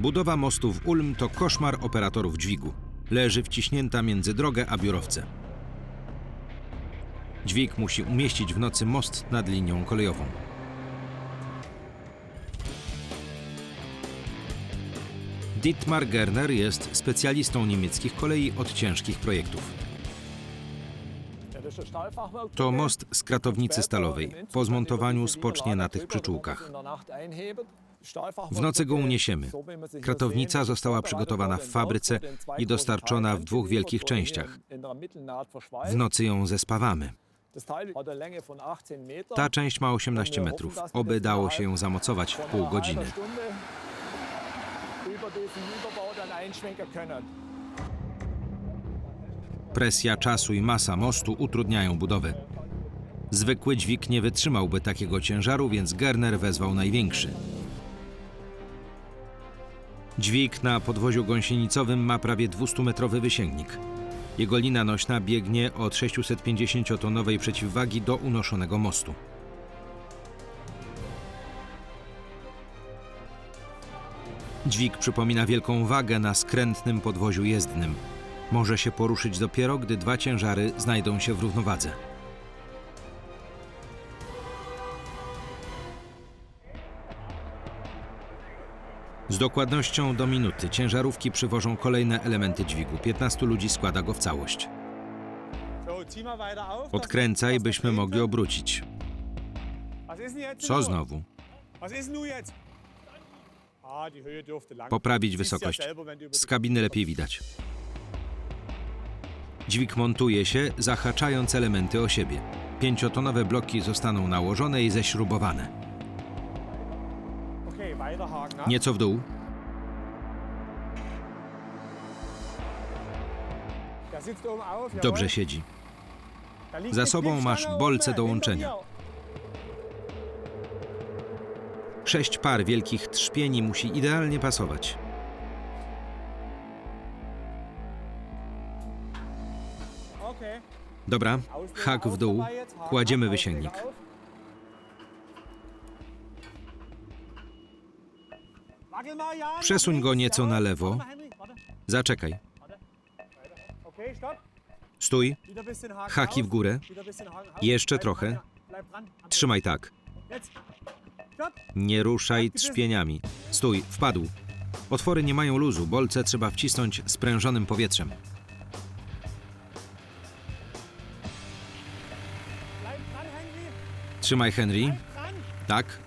Budowa mostu w Ulm to koszmar operatorów dźwigu. Leży wciśnięta między drogę a biurowce. Dźwig musi umieścić w nocy most nad linią kolejową. Dietmar Gerner jest specjalistą niemieckich kolei od ciężkich projektów. To most z kratownicy stalowej. Po zmontowaniu spocznie na tych przyczółkach. W nocy go uniesiemy. Kratownica została przygotowana w fabryce i dostarczona w dwóch wielkich częściach. W nocy ją zespawamy. Ta część ma 18 metrów. Oby dało się ją zamocować w pół godziny. Presja czasu i masa mostu utrudniają budowę. Zwykły dźwig nie wytrzymałby takiego ciężaru, więc Gerner wezwał największy. Dźwig na podwoziu gąsienicowym ma prawie 200-metrowy wysięgnik. Jego lina nośna biegnie od 650-tonowej przeciwwagi do unoszonego mostu. Dźwig przypomina wielką wagę na skrętnym podwoziu jezdnym. Może się poruszyć dopiero, gdy dwa ciężary znajdą się w równowadze. Z dokładnością do minuty ciężarówki przywożą kolejne elementy dźwigu. 15 ludzi składa go w całość. Odkręcaj, byśmy mogli obrócić. Co znowu? Poprawić wysokość. Z kabiny lepiej widać. Dźwig montuje się, zahaczając elementy o siebie. Pięciotonowe bloki zostaną nałożone i ześrubowane. Nieco w dół. Dobrze siedzi. Za sobą masz bolce do łączenia. Sześć par wielkich trzpieni musi idealnie pasować. Dobra, hak w dół, kładziemy wysięgnik. Przesuń go nieco na lewo. Zaczekaj. Stój, haki w górę. Jeszcze trochę. Trzymaj tak. Nie ruszaj trzpieniami. Stój, wpadł. Otwory nie mają luzu, bolce trzeba wcisnąć sprężonym powietrzem. Trzymaj, Henry. Tak.